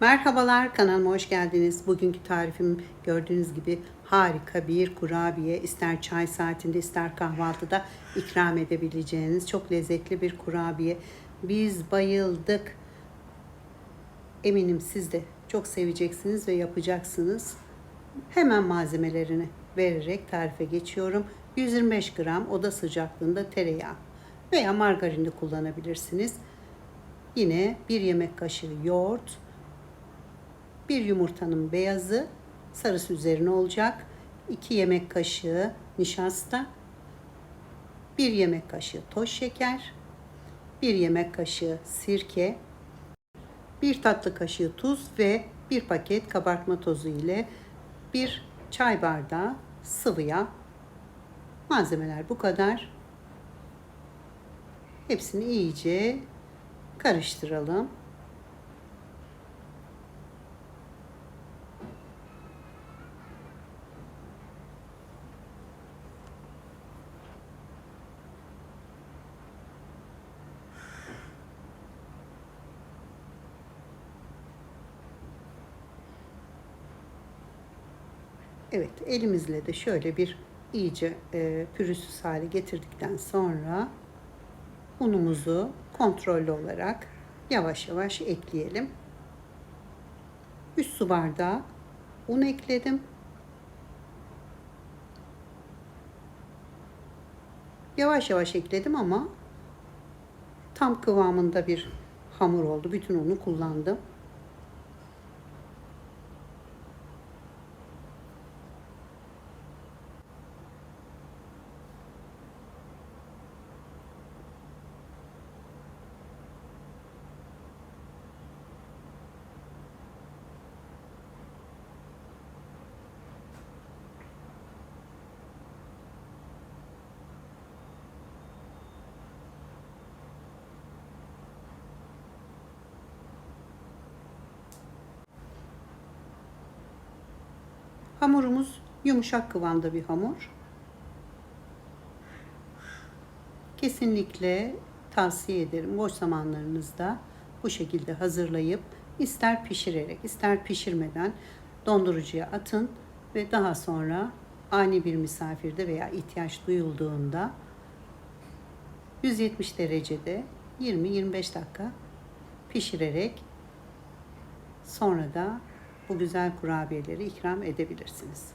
Merhabalar kanalıma hoş geldiniz. Bugünkü tarifim gördüğünüz gibi harika bir kurabiye. İster çay saatinde ister kahvaltıda ikram edebileceğiniz çok lezzetli bir kurabiye. Biz bayıldık. Eminim siz de çok seveceksiniz ve yapacaksınız. Hemen malzemelerini vererek tarife geçiyorum. 125 gram oda sıcaklığında tereyağı veya margarin de kullanabilirsiniz. Yine bir yemek kaşığı yoğurt, bir yumurtanın beyazı, sarısı üzerine olacak. 2 yemek kaşığı nişasta, 1 yemek kaşığı toz şeker, 1 yemek kaşığı sirke, 1 tatlı kaşığı tuz ve 1 paket kabartma tozu ile 1 çay bardağı sıvı yağ. Malzemeler bu kadar. Hepsini iyice karıştıralım. Evet, elimizle de şöyle bir iyice e, pürüzsüz hale getirdikten sonra unumuzu kontrollü olarak yavaş yavaş ekleyelim. 3 su bardağı un ekledim. Yavaş yavaş ekledim ama tam kıvamında bir hamur oldu. Bütün unu kullandım. Hamurumuz yumuşak kıvamda bir hamur. Kesinlikle tavsiye ederim boş zamanlarınızda bu şekilde hazırlayıp ister pişirerek ister pişirmeden dondurucuya atın ve daha sonra ani bir misafirde veya ihtiyaç duyulduğunda 170 derecede 20-25 dakika pişirerek sonra da bu güzel kurabiyeleri ikram edebilirsiniz.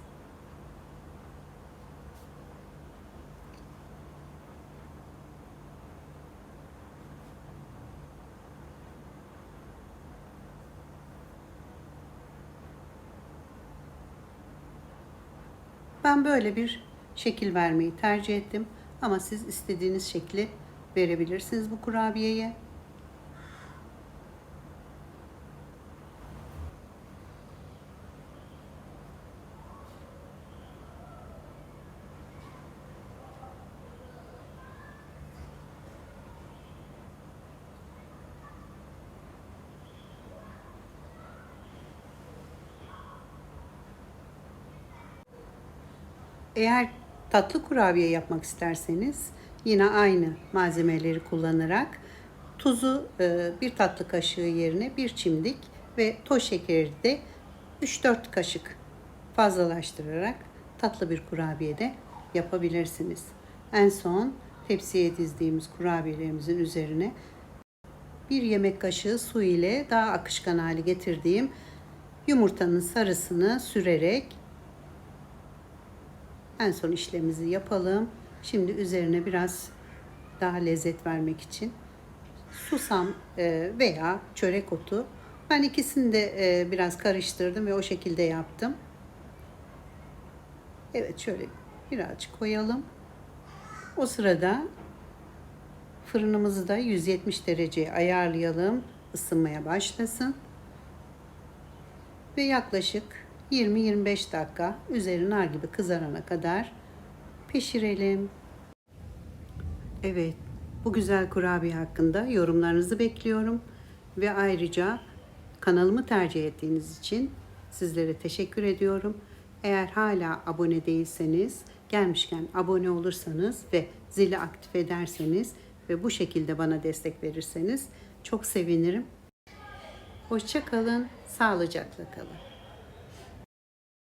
Ben böyle bir şekil vermeyi tercih ettim ama siz istediğiniz şekli verebilirsiniz bu kurabiyeye. Eğer tatlı kurabiye yapmak isterseniz yine aynı malzemeleri kullanarak tuzu e, bir tatlı kaşığı yerine bir çimdik ve toz şekeri de 3-4 kaşık fazlalaştırarak tatlı bir kurabiye de yapabilirsiniz. En son tepsiye dizdiğimiz kurabiyelerimizin üzerine bir yemek kaşığı su ile daha akışkan hale getirdiğim yumurtanın sarısını sürerek en son işlemimizi yapalım. Şimdi üzerine biraz daha lezzet vermek için susam e, veya çörek otu. Ben ikisini de e, biraz karıştırdım ve o şekilde yaptım. Evet şöyle birazcık koyalım. O sırada fırınımızı da 170 dereceye ayarlayalım. ısınmaya başlasın. Ve yaklaşık 20-25 dakika üzeri nar gibi kızarana kadar pişirelim. Evet, bu güzel kurabiye hakkında yorumlarınızı bekliyorum ve ayrıca kanalımı tercih ettiğiniz için sizlere teşekkür ediyorum. Eğer hala abone değilseniz, gelmişken abone olursanız ve zili aktif ederseniz ve bu şekilde bana destek verirseniz çok sevinirim. Hoşça kalın, sağlıcakla kalın.